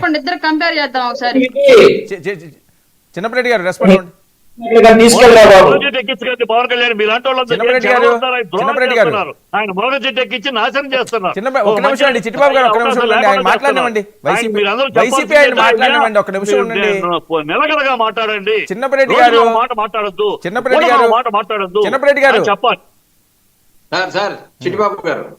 చెప్పండి ఇద్దరు కంపేర్ చేద్దాం ఒకసారి. చి- చి- చి- చిన్నప్పరెడ్డి గారు రెస్పాండ్ అవ్వండి. పవన్ కళ్యాణ్ మీలాంటి? ఆయన చెట్టు ఎక్కించి నాశనం చేస్తున్నారు. చిన్న ఒక నిమిషం అండి చిట్టిబాబు గారు ఒక నిమిషం ఉండండి. ఆయన మాట్లాడనివ్వండి. వైసీపీ వైసీపీ ఆయన మాట్లాడనివ్వండి. ఒక నిమిషం ఉండండి. నిలకడగా మాట్లాడండి. చిన్నప్పరెడ్డి రోజులో గారు. మాట మాట్లాడొద్దు. గారు. మాట మాట్లాడొద్దు. గారు. చెప్పాలి. సార్ సార్ చిట్టిబాబు గారు.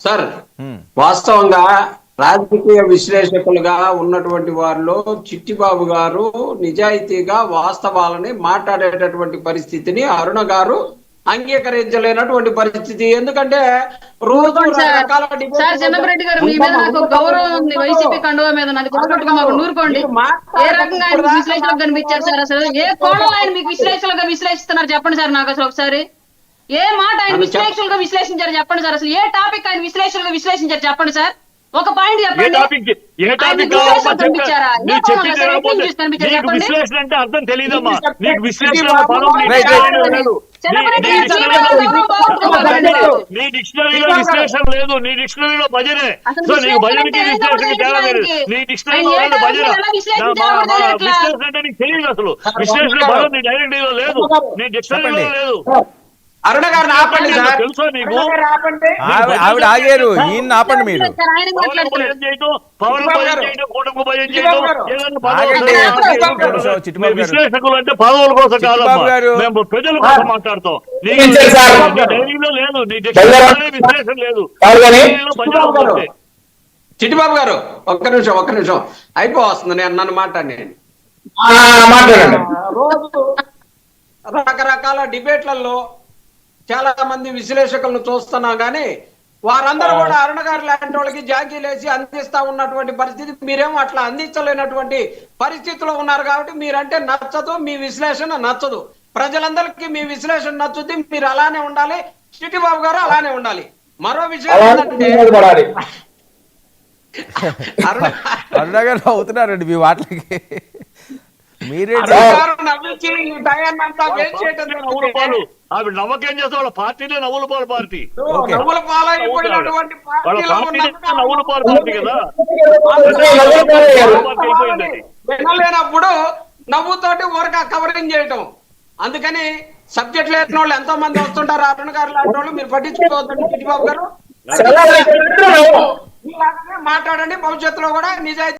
సార్ హ్మ్. వాస్తవంగా రాజకీయ విశ్లేషకులుగా ఉన్నటువంటి వారిలో చిట్టిబాబు గారు నిజాయితీగా వాస్తవాలని మాట్లాడేటటువంటి పరిస్థితిని అరుణ గారు అంగీకరించలేనటువంటి పరిస్థితి. ఎందుకంటే రోజు చిన్నపరెడ్డి గారు మీ మీద నాకు గౌరవం ఉంది. వైసీపీ కండువా మీద నాది కొట్టుకుంటుగా మాకు నూరుకోండి. ఏ రకంగా ఆయన మీకు విశ్లేషణకు కనిపించారు సార్ అసలు? ఏ కోణంలో ఆయన మీకు విశ్లేషణలుగా విశ్లేషిస్తున్నారు? చెప్పండి సార్ నాకు అసలు ఒకసారి. ఏ మాట ఆయన విశ్లేషణలుగా విశ్లేషించారు? చెప్పండి సార్ అసలు. ఏ టాపిక్ ఆయన విశ్లేషణలుగా విశ్లేషించారు? చెప్పండి సార్. ఒక పాయింట్ చెప్పండి. ఏ టాపిక్ నీకు? విశ్లేషణ అంటే అర్థం తెలియదమ్మా. నీకు విశ్లేషణ నీ డిక్షనరీలో. లేదు. నీ- డిక్షనరీలో విశ్లేషణ లేదు. నీ భజనే. అసలు సో నీకు విశ్లేషణ భజనకి అంటే విశ్లేషణ ఏంటో తేడా లేదు ఆయనకి. నీ డిక్షనరీలో భజన. విశ్లేషణ అంటే నీకు తెలియదు అసలు. విశ్లేషణ నీ డైరెక్టరీలో లేదు. నీ డిక్షనరీలో చెప్పండి. లేదు. అరుణ గారిని ఆపండి సార్. తెలుసా నీకు? అరుణ గారు ఆపండి. ఆవిడ ఆగారు. ఈయన ఆపండి మీరు. విశ్లేషకులు అంటే పదవుల కోసం గారు. మేము ప్రజల కోసం మాట్లాడతాం. డైరీలో లేదు. నీ విశ్లేషణ లేదు. కాదు చిట్టిబాబు గారు. ఒక్క నిమిషం ఒక్క నిమిషం. అయిపోవస్తుంది నేను నన్ను మాట్లాడి మాట్లాడండి. రోజు రకరకాల డిబేట్లలో చాలా మంది విశ్లేషకులను చూస్తున్నాం కానీ వారందరూ కూడా అరుణ గారు లాంటి వాళ్ళకి జాకీలేసి అందిస్తా ఉన్నటువంటి పరిస్థితి మీరేమో అట్లా అందించలేనటువంటి పరిస్థితిలో ఉన్నారు కాబట్టి మీరంటే నచ్చదు మీ విశ్లేషణ నచ్చదు. ప్రజలందరికీ మీ విశ్లేషణ నచ్చుద్ది మీరు అలానే ఉండాలి. చిట్టిబాబు గారు అలానే ఉండాలి. మరో విషయం ఏంటంటే అరుణ గారు అవుతున్నారండి మీ వాటికి జరిగింది. ఆవిడ నమ్మకం చేస్తే వాళ్ళ పార్టీనే నవ్వుల పాలు పార్టీ. నవ్వుల నవ్వుల పాలు పార్టీ కదా. వినలేనప్పుడు నవ్వుతోటి ఊరక కవరింగ్ చేయటం. అందుకని సబ్జెక్ట్ లేని వాళ్ళు ఎంతో మంది వస్తుంటారు. అరుణ్ గారు లాంటి వాళ్ళు మీరు పట్టించుకోవద్దండి చిట్టిబాబు గారు. మాట్లాడండి. భవిష్యత్తులో కూడా నిజాయితీ